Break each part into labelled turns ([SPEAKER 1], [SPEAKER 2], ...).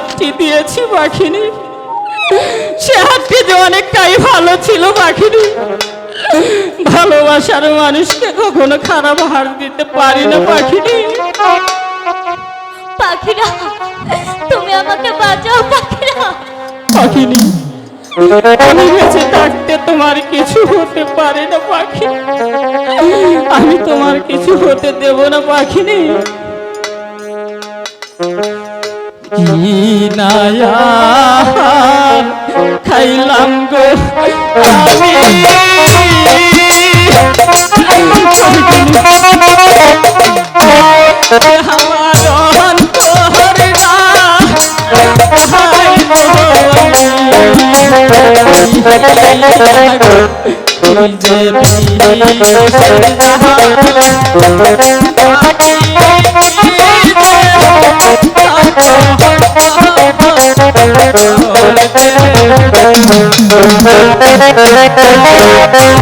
[SPEAKER 1] হাতটি দিয়েছি পাখিনি সে হাতটি যে অনেকটাই ভালো ছিল পাখিনি ভালোবাসার মানুষকে কখনো খারাপ হার দিতে পারি না পাখিনি
[SPEAKER 2] পাখিরা তুমি আমাকে বাঁচাও পাখিরা
[SPEAKER 1] পাখিনি আমি বেঁচে থাকতে তোমার কিছু হতে পারে না পাখি আমি তোমার কিছু হতে দেব না পাখিনি কি খাইলাম গো। আমি আমার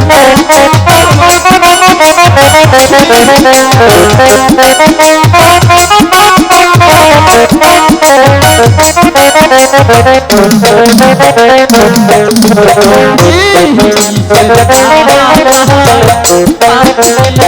[SPEAKER 1] অন্তরটা পাখি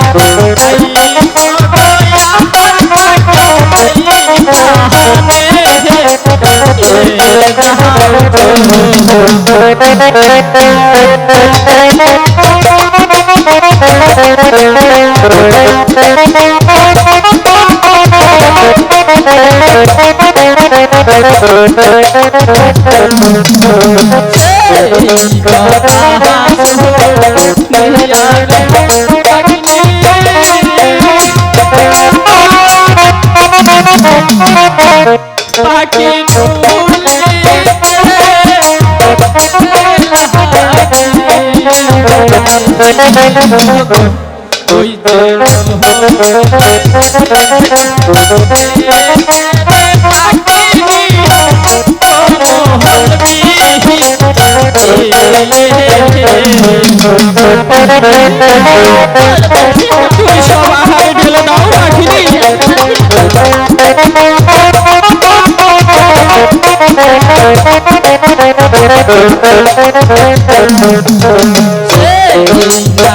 [SPEAKER 1] পাখি ওই তুমি সব আহারে ঢেলে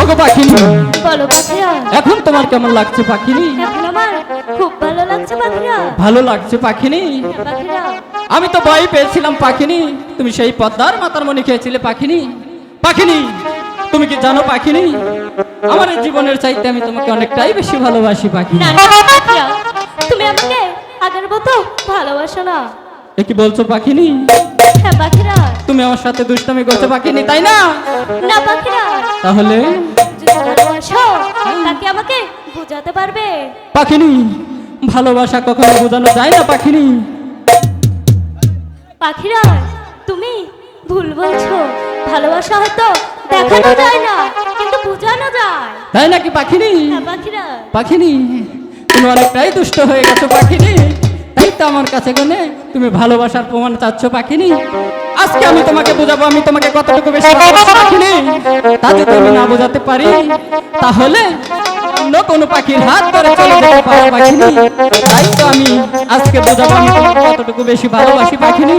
[SPEAKER 1] ওগো পাখিনি।
[SPEAKER 2] বলো পাখিরা।
[SPEAKER 1] এখন তোমার কেমন লাগছে পাখিনি?
[SPEAKER 2] এখন আমার খুব ভালো লাগছে পাখিরা।
[SPEAKER 1] ভালো লাগছে পাখিনি?
[SPEAKER 2] পাখিরা।
[SPEAKER 1] আমি তো ভয় পেয়েছিলাম পাখিনি। তুমি সেই পদ্মার মাতার মনে খেয়েছিলে পাখিনি। পাখিনি। তুমি কি জানো পাখিনি? আমার জীবনের চাইতে আমি তোমাকে অনেকটাই বেশি ভালোবাসি পাখি
[SPEAKER 2] না তুমি আমাকে আগের মতো ভালোবাসো না।
[SPEAKER 1] এ কি বলছো পাখিনি?
[SPEAKER 2] হ্যাঁ পাখিরা।
[SPEAKER 1] তুমি আমার সাথে দুষ্টামি করছ পাখিনি তাই না?
[SPEAKER 2] না পাখিরা।
[SPEAKER 1] তাহলে?
[SPEAKER 2] ভালোবাসো তাকে আমাকে বোঝাতে পারবে।
[SPEAKER 1] পাখিনি ভালোবাসা কখনো বোঝানো যায় না পাখিনি।
[SPEAKER 2] পাখিরা তুমি ভুল বলছো। ভালোবাসা হয়তো দেখানো যায় না কিন্তু বোঝানো যায়।
[SPEAKER 1] তাই নাকি পাখিনি?
[SPEAKER 2] হ্যাঁ পাখিরা।
[SPEAKER 1] পাখিনি? তুমি অনেকটাই দুষ্ট হয়ে গেছো পাখিনি। তাই তো আমার কাছে গনে তুমি ভালোবাসার প্রমাণ চাচ্ছ পাখিনি। আজকে আমি তোমাকে বোঝাবো আমি তোমাকে কতটুকু বেশি ভালোবাসি পাখিনি। তা যদি আমি না বোঝাতে পারি তাহলে অন্য কোনো পাখির হাত ধরে চলে যেতে পারো পাখিনি। তাই তো আমি আজকে বোঝাবো আমি তোমাকে কতটুকু বেশি ভালোবাসি পাখিনি।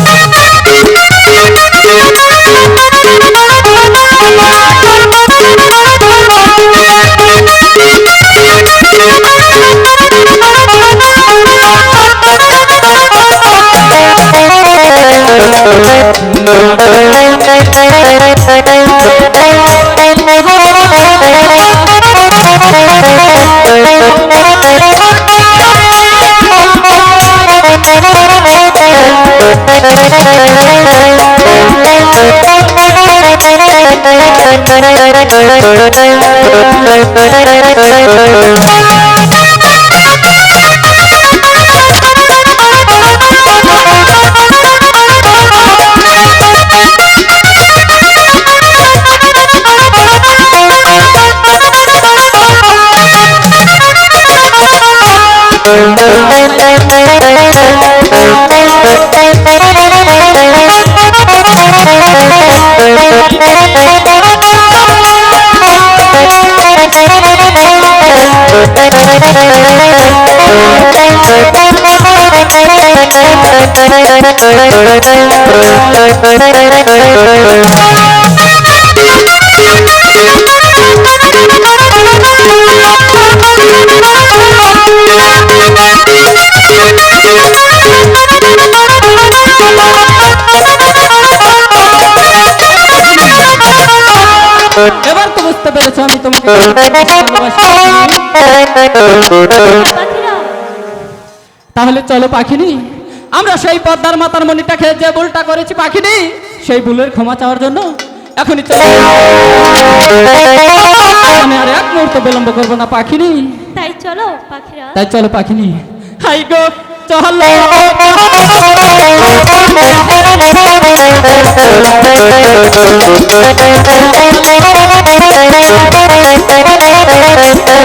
[SPEAKER 1] Thank you. এবার তো বুঝতে পেরেছ আমি তোমাকে তাহলে চলো পাখিনি। আমরা সেই পদ্মার মাতার মণিটাকে যে ভুলটা করেছি পাখিনি সেই ভুলের ক্ষমা চাওয়ার জন্য এখনই চলো। আমি আর এক মুহূর্ত বিলম্ব করব না পাখিনি।
[SPEAKER 2] তাই চলো পাখিরা।
[SPEAKER 1] তাই চলো পাখিনি। হাই গো চলো।